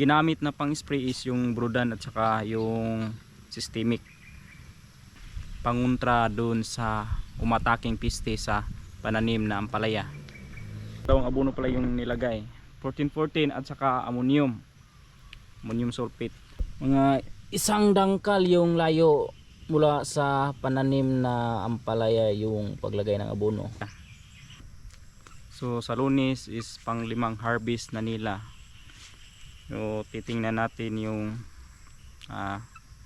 ginamit na pang spray is yung brudan at saka yung systemic. Panguntra doon sa umataking piste sa pananim na ampalaya. Dalawang abono pala yung nilagay. 1414 at saka ammonium. Ammonium sulfate. Mga isang dangkal yung layo mula sa pananim na ampalaya yung paglagay ng abono. So sa lunes is pang limang harvest na nila so titingnan natin yung ah,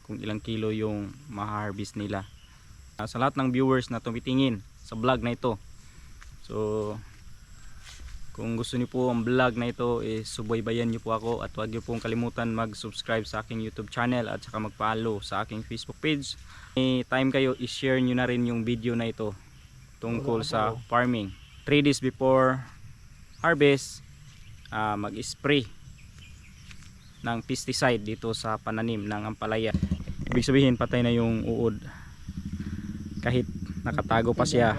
kung ilang kilo yung ma-harvest nila Ah, sa lahat ng viewers na tumitingin sa vlog na ito so kung gusto niyo po ang vlog na ito is subaybayan niyo po ako at huwag niyo pong kalimutan mag-subscribe sa aking YouTube channel at saka mag-follow sa aking Facebook page. May time kayo i-share niyo na rin yung video na ito tungkol sa farming. 3 days before harvest, ah, mag-spray ng pesticide dito sa pananim ng ampalaya. Ibig sabihin patay na yung uod. Kahit nakatago pa siya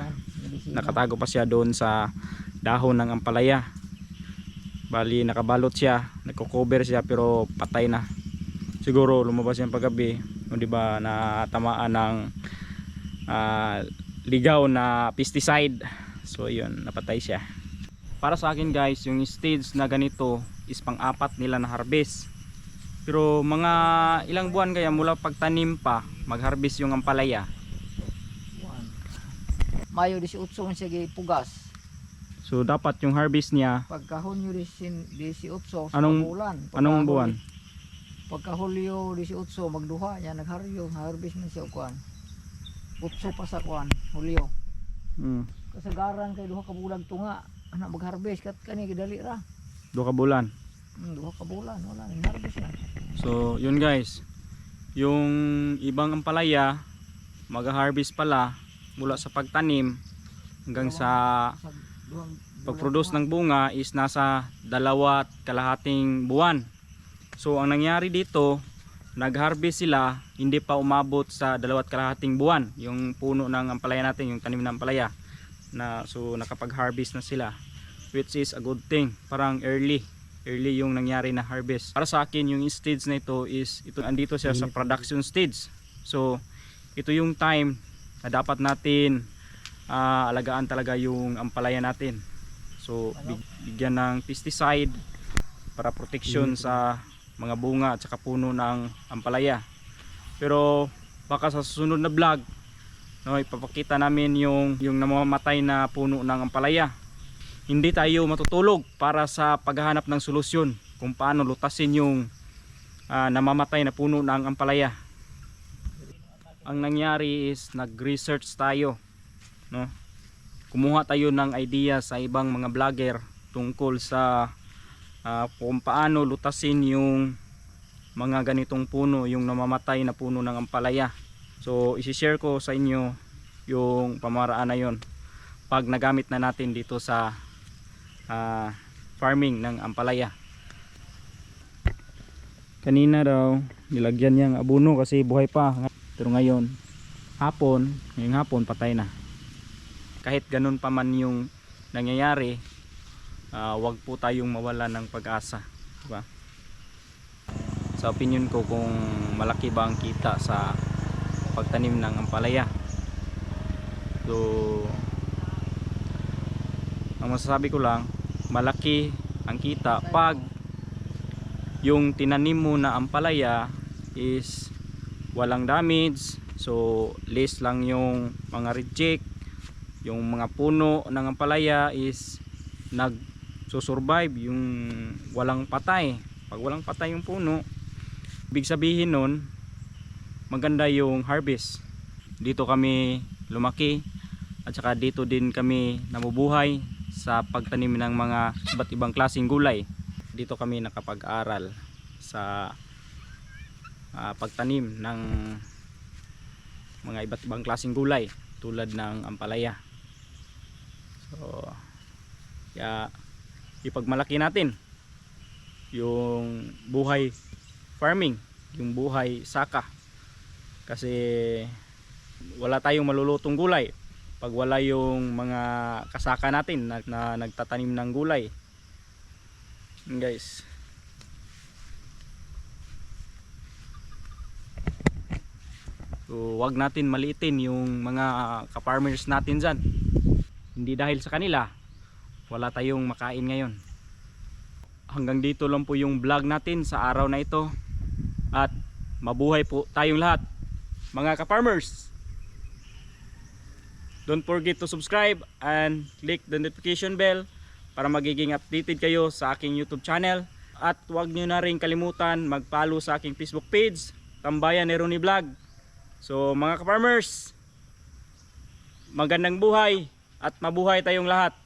nakatago pa siya doon sa dahon ng ampalaya bali nakabalot siya nagko-cover siya pero patay na. Siguro lumabas yan paggabi o di ba natamaan ng ah, ligaw na pesticide. So yun napatay siya. Para sa akin guys yung stage na ganito is pang apat nila na harvest pero mga ilang buwan kaya mula pagtanim pa mag-harvest yung ampalaya Mayo 18 man siya gipugas. so dapat yung harvest niya Pagka Hunyo 18 sa Anong- bulan. anong buwan Pagka Hulyo 18 magduha niya nagharyo, harvest man siya kuan. Utso pa sa kuan, Hulyo. mm. Kasagaran kay duha ka bulan tunga. Anak mag-harvest kat kani gidali ra. do ka bulan Hmm, duha ka bulan wala nang harvest na. So, yun guys. Yung ibang ampalaya, mag-harvest pala mula sa pagtanim hanggang sa pag-produce ng bunga is nasa dalawa at kalahating buwan. So, ang nangyari dito, nag-harvest sila, hindi pa umabot sa dalawa at kalahating buwan. Yung puno ng ampalaya natin, yung tanim ng ampalaya. Na, so, nakapag-harvest na sila. Which is a good thing. Parang early early yung nangyari na harvest. Para sa akin yung stage na ito is ito andito siya sa production stage. So ito yung time na dapat natin ah, alagaan talaga yung ampalaya natin. So big- bigyan ng pesticide para protection sa mga bunga at saka puno ng ampalaya. Pero baka sa susunod na vlog no, ipapakita namin yung yung namamatay na puno ng ampalaya hindi tayo matutulog para sa paghahanap ng solusyon kung paano lutasin yung ah, namamatay na puno ng ampalaya. Ang nangyari is nag-research tayo, no? Kumuha tayo ng idea sa ibang mga vlogger tungkol sa ah, kung paano lutasin yung mga ganitong puno, yung namamatay na puno ng ampalaya. So, isi-share ko sa inyo yung pamaraan na yon pag nagamit na natin dito sa ah, farming ng ampalaya. Kanina daw nilagyan niyang abono kasi buhay pa. Pero ngayon hapon ngayong hapon patay na. Kahit ganun pa man yung nangyayari ah, wag po tayong mawala ng pag-asa diba? sa opinion ko kung malaki ba ang kita sa pagtanim ng ampalaya. So ang masasabi ko lang malaki ang kita pag yung tinanim mo na ampalaya is walang damage so less lang yung mga reject yung mga puno ng ampalaya is nag survive yung walang patay. Pag walang patay yung puno ibig sabihin nun maganda yung harvest. Dito kami lumaki at saka dito din kami namubuhay sa pagtanim ng mga iba't ibang klaseng gulay. Dito kami nakapag-aral sa ah, pagtanim ng mga iba't ibang klaseng gulay tulad ng ampalaya. So kaya ipagmalaki natin yung buhay farming yung buhay saka. Kasi wala tayong malulutong gulay pag wala yung mga kasaka natin na, na nagtatanim ng gulay. Guys. So wag natin maliitin yung mga ka-farmers natin dyan. Hindi dahil sa kanila wala tayong makain ngayon. Hanggang dito lang po yung vlog natin sa araw na ito. At mabuhay po tayong lahat mga ka-farmers! Don't forget to subscribe and click the notification bell para magiging updated kayo sa aking YouTube channel. At huwag nyo na rin kalimutan mag-follow sa aking Facebook page, Tambayan ni Ronnie Vlog. So mga ka-farmers, magandang buhay at mabuhay tayong lahat.